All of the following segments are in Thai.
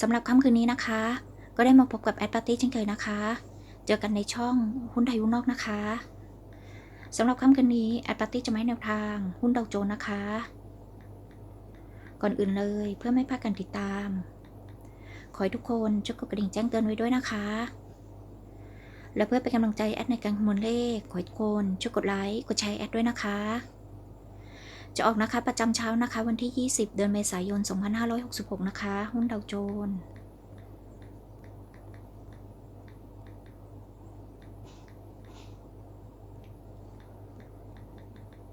สำหรับค่ำคืนนี้นะคะ ก็ได้มาพบกับแอดปาร์ตี้เช่นเคยนะคะ เจอกันในช่องหุ้นไทยหุ้นนอกนะคะสำหรับค่ำคืนนี้แอดปาร์ตี้จะไม่แนวทางหุ้นดาวโจนส์นะคะ ก่อนอื่นเลยเพื่อไม่พลาดการติดตาม ขอให้ทุกคนช่วยกดกระดิ่งแจ้งเตือนไว้ด้วยนะคะ และเพื่อเป็นกำลังใจแอดในการคำนวณเลขขอให้ทุกคนช่วยกดไลค์กดแชร์แอดด้วยนะคะ จะออกนะคะประจำเช้านะคะ วันที่ 20 เดือนเมษายน 2566 นะคะ หุ้นดาวโจนส์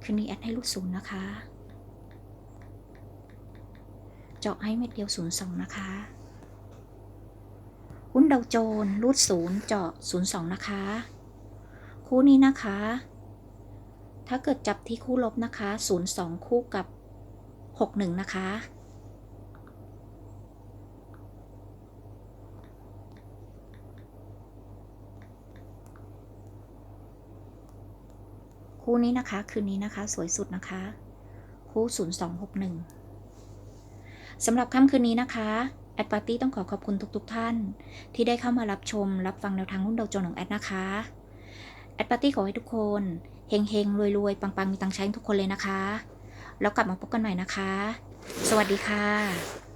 คืนนี้แอดให้รูดศูนย์นะคะ เจาะให้เม็ดเดียวศูนย์สองนะคะ หุ้นดาวโจนส์รูดศูนย์เจาะศูนย์สองนะคะ คู่นี้นะคะ ถ้าเกิดจับที่คู่ลบนะคะ 02 คู่กับ 61 นะคะ คู่นี้นะคะ คืนนี้นะคะ สวยสุดนะคะ คู่ 0261สำหรับค่ำคืนนี้นะคะแอดปาร์ตี้ต้องขอขอบคุณทุกๆทท่าน ที่ได้เข้ามารับชม รับฟังแนวทางหุ้นดาวโจนส์ของแอดนะคะ แอดปาร์ตี้ขอให้ทุกคนเฮงเฮงรวยรวยๆปังๆมีตังใช้ทุกคนเลยนะคะ แล้วกลับมาพบกันใหม่นะคะ สวัสดีค่ะ